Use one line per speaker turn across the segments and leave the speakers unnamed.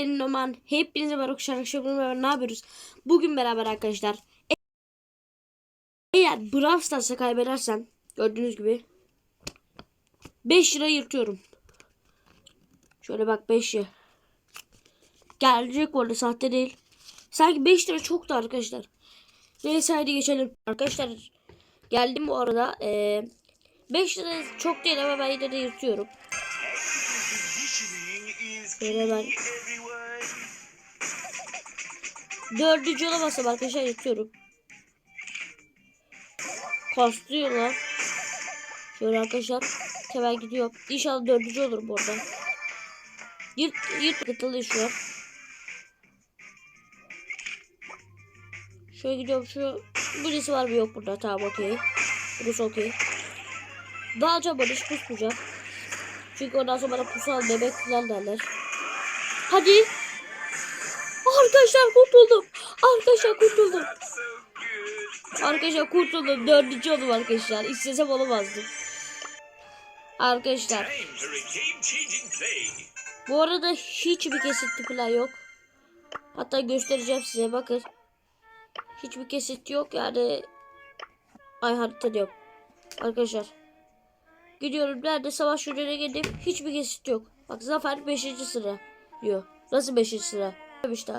benim Noman. Hepinize merhaba arkadaşlar. Bugün ne yapıyoruz? Bugün beraber arkadaşlar. Eğer Brawl Stars'a kaybedersem gördüğünüz gibi 5 lira yırtıyorum. Şöyle bak 5 lira. Gelecek bu arada sahte değil. Sanki 5 lira çoktu arkadaşlar. Neyse hadi geçelim. Arkadaşlar geldim bu arada. Ee, 5 lira çok değil ama ben yine de yırtıyorum. Şöyle ben dördüncü olamazsam arkadaşlar yırtıyorum. Kastıyorlar. Şöyle arkadaşlar hemen gidiyor. İnşallah dördüncü olur bu. Yırt, yırt kıtılı şu an. Şöyle gidiyorum şu birisi var mı yok burada tamam okey. Burası okey. Daha barış pusmayacağım. Çünkü ondan sonra bana pusal bebek falan derler. Hadi. Arkadaşlar kurtuldum. Arkadaşlar kurtuldum. Arkadaşlar kurtuldum. Dördüncü oldum arkadaşlar. İstesem olamazdım. Arkadaşlar. Bu arada hiçbir kesinti falan yok. Hatta göstereceğim size bakın. Hiçbir kesit yok yani. Ay harita diyorum. Arkadaşlar. Gidiyorum nerede savaş ürüne geldim. Hiçbir kesit yok. Bak Zafer 5. sıra diyor. Nasıl 5. sıra? İşte.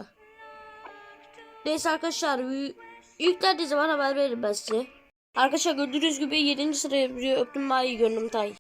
Neyse arkadaşlar. Yüklendiği zaman haber veririm ben size. Arkadaşlar gördüğünüz gibi 7. sıraya. Öptüm Mayı gönlüm tay.